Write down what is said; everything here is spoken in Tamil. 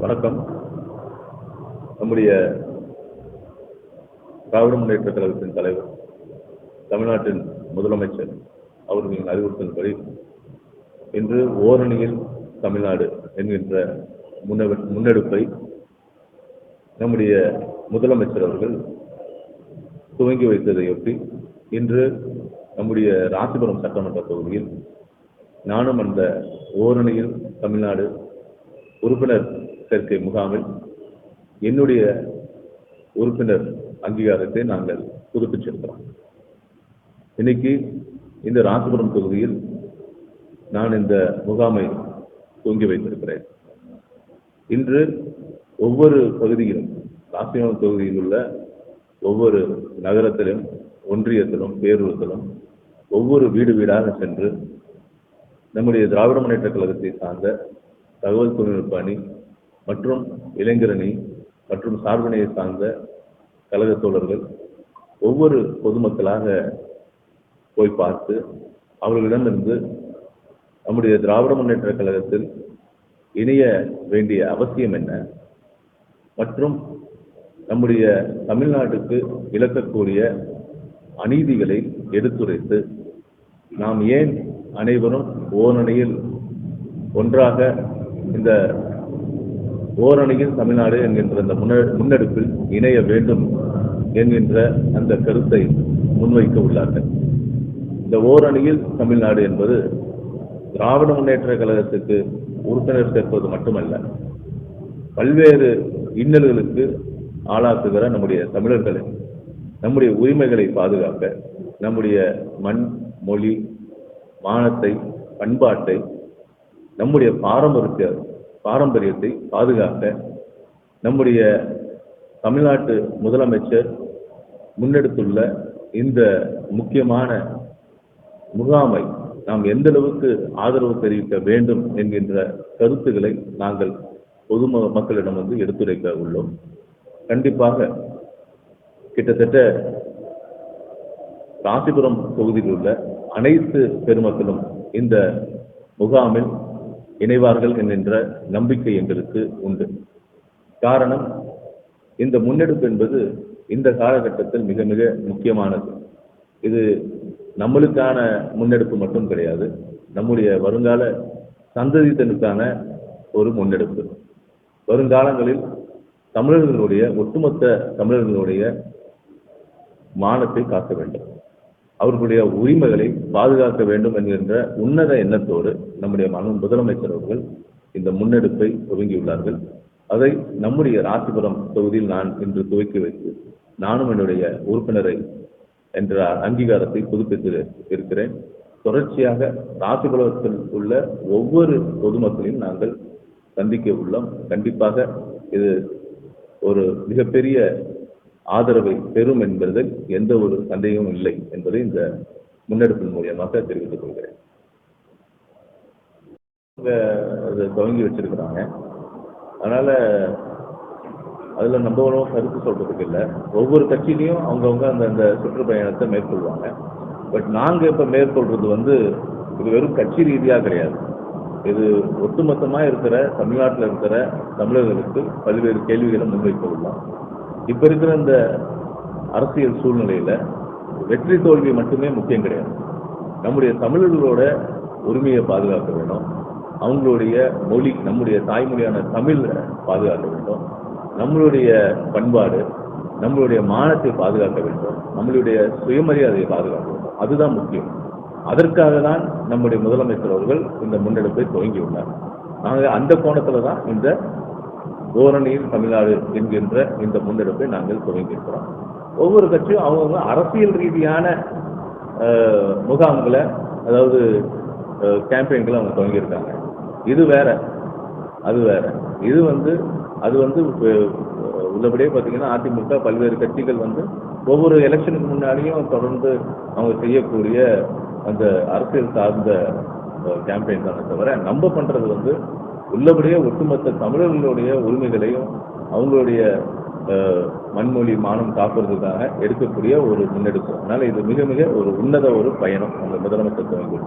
வணக்கம். நம்முடைய திராவிட முன்னேற்ற கழகத்தின் தலைவர் தமிழ்நாட்டின் முதலமைச்சர் அவர்களின் அறிவுறுத்தல்படி இன்று ஓரணியில் தமிழ்நாடு என்கின்ற முன்னெடு- முன்னெடுப்பை நம்முடைய முதலமைச்சர் அவர்கள் துவங்கி வைத்ததையொட்டி இன்று நம்முடைய ராசிபுரம் சட்டமன்ற தொகுதியில் நானும் அந்த ஓரணியில் தமிழ்நாடு உறுப்பினர் சேர்க்கை முகாமில் என்னுடைய உறுப்பினர் அங்கீகாரத்தை நாங்கள் புதுப்பிச்சிருக்கிறோம். இன்னைக்கு இந்த ராசிபுரம் தொகுதியில் நான் இந்த முகாமை தூங்கி வைத்திருக்கிறேன். இன்று ஒவ்வொரு பகுதியிலும் ராசிபுரம் தொகுதியில் உள்ள ஒவ்வொரு நகரத்திலும் ஒன்றியத்திலும் பேரூரத்திலும் ஒவ்வொரு வீடு வீடாக சென்று நம்முடைய திராவிட முன்னேற்ற கழகத்தை சார்ந்த தகவல் தொழில்நுட்ப அணி மற்றும் இளைஞரணி மற்றும் சார்பினையை சார்ந்த கழக தோழர்கள் ஒவ்வொரு பொதுமக்களாக போய் பார்த்து அவர்களிடமிருந்து நம்முடைய திராவிட முன்னேற்ற கழகத்தில் இணைய வேண்டிய அவசியம் என்ன? மற்றும் நம்முடைய தமிழ்நாட்டுக்கு இழக்கக்கூடிய அநீதிகளை எடுத்துரைத்து நாம் ஏன் அனைவரும் ஓரணியில் ஒன்றாக இந்த ஓரணியில் தமிழ்நாடு என்கின்ற இந்த முன்ன முன்னெடுப்பில் இணைய வேண்டும் என்கின்ற அந்த கருத்தை முன்வைக்க உள்ளார்கள். இந்த ஓரணியில் தமிழ்நாடு என்பது திராவிட முன்னேற்ற கழகத்துக்கு உறுப்பினர் சேர்ப்பது மட்டுமல்ல பல்வேறு இன்னல்களுக்கு ஆளாக்குகிற நம்முடைய தமிழர்களை நம்முடைய உரிமைகளை பாதுகாக்க நம்முடைய மண் மொழி மானத்தை பண்பாட்டை நம்முடைய பாரம்பரிய பாரம்பரியத்தை பாதுகாக்க நம்முடைய தமிழ்நாட்டு முதலமைச்சர் முன்னெடுத்துள்ள இந்த முக்கியமான முகாமை நாம் எந்த அளவுக்கு ஆதரவு தெரிவிக்க வேண்டும் என்கின்ற கருத்துக்களை நாங்கள் பொது மக்களிடம் வந்து எடுத்துரைக்க உள்ளோம். கண்டிப்பாக கிட்டத்தட்ட ராசிபுரம் தொகுதியில் உள்ள அனைத்து பெருமக்களும் இந்த முகாமில் இணைவார்கள் என்கின்ற நம்பிக்கை எங்களுக்கு உண்டு. காரணம் இந்த முன்னெடுப்பு என்பது இந்த காலகட்டத்தில் மிக மிக முக்கியமானது. இது நம்மளுக்கான முன்னெடுப்பு மட்டும் கிடையாது நம்முடைய வருங்கால சந்ததித்தனுக்கான ஒரு முன்னெடுப்பு. வருங்காலங்களில் தமிழர்களுடைய ஒட்டுமொத்த தமிழர்களுடைய மானத்தை காக்க வேண்டும். அவர்களுடைய உரிமைகளை பாதுகாக்க வேண்டும் என்கின்ற உன்னத எண்ணத்தோடு நம்முடைய மனு முதலமைச்சர் அவர்கள் இந்த முன்னெடுப்பை துவங்கியுள்ளார்கள். அதை நம்முடைய ராசிபுரம் தொகுதியில் நான் இன்று துவக்கி வைத்து நானும் என்னுடைய உறுப்பினரை என்ற அங்கீகாரத்தை புதுப்பித்து இருக்கிறேன். தொடர்ச்சியாக ராசிபுரத்தில் உள்ள ஒவ்வொரு பொதுமக்களையும் நாங்கள் சந்திக்க உள்ளோம். கண்டிப்பாக இது ஒரு மிகப்பெரிய ஆதரவை பெறும் என்பதில் எந்த ஒரு சந்தேகமும் இல்லை என்பதை இந்த முன்னெடுப்பின் மூலியமாக தெரிவித்துக் கொள்கிறேன். அதை துவங்கி வச்சிருக்கிறாங்க. அதனால அதுல நம்ம ஒன்றும் கருத்து சொல்றதுக்கு இல்லை. ஒவ்வொரு கட்சியிலையும் அவங்கவுங்க அந்த அந்த சுற்றுப்பயணத்தை மேற்கொள்வாங்க. பட் நாங்க இப்ப மேற்கொள்றது வந்து இது வெறும் கட்சி ரீதியா கிடையாது. இது ஒட்டுமொத்தமா இருக்கிற தமிழ்நாட்டில் இருக்கிற தமிழர்களுக்கு பல்வேறு கேள்விகளை முன்வைக்க உள்ளோம் இப்ப இருக்கிற இந்த அரசியல் சூழ்நிலையில வெற்றி தோல்வி மட்டுமே முக்கியம் கிடையாது. நம்முடைய தமிழர்களோட உரிமையை பாதுகாக்க வேண்டும். அவங்களுடைய மொழி நம்முடைய தாய்மொழியான தமிழ் பாதுகாக்க வேண்டும். நம்மளுடைய பண்பாடு நம்மளுடைய மானத்தை பாதுகாக்க வேண்டும். நம்மளுடைய சுயமரியாதையை பாதுகாக்க வேண்டும். அதுதான் முக்கியம். அதற்காக தான் நம்முடைய முதலமைச்சர் அவர்கள் இந்த முன்னெடுப்பை துவங்கியுள்ளார். நாங்கள் அந்த கோணத்துல தான் இந்த தோரணியில் தமிழ்நாடு என்கின்ற இந்த முன்னெடுப்பை நாங்கள் துவங்கியிருக்கிறோம். ஒவ்வொரு கட்சியும் அவங்கவுங்க அரசியல் ரீதியான முகாம்களை அதாவது கேம்பெயின்களை அவங்க துவங்கியிருக்காங்க. இது வேற அது வேற. இது வந்து அது வந்து உள்ளபடியே பார்த்தீங்கன்னா அதிமுக பல்வேறு கட்சிகள் வந்து ஒவ்வொரு எலெக்ஷனுக்கு முன்னாடியும் தொடர்ந்து அவங்க செய்யக்கூடிய அந்த அரசியல் சார்ந்த கேம்பெயின் தானே தவிர நம்ம பண்ணுறது வந்து உள்ளபடியே ஒட்டுமொத்த தமிழர்களுடைய உரிமைகளையும் அவங்களுடைய அஹ், மண்மொழி மானம் காப்பதற்காக எடுக்கக்கூடிய ஒரு முன்னெடுப்பு. அதனால இது மிக மிக ஒரு உன்னத ஒரு பயணம். அந்த முதலமைச்சர் துவங்கி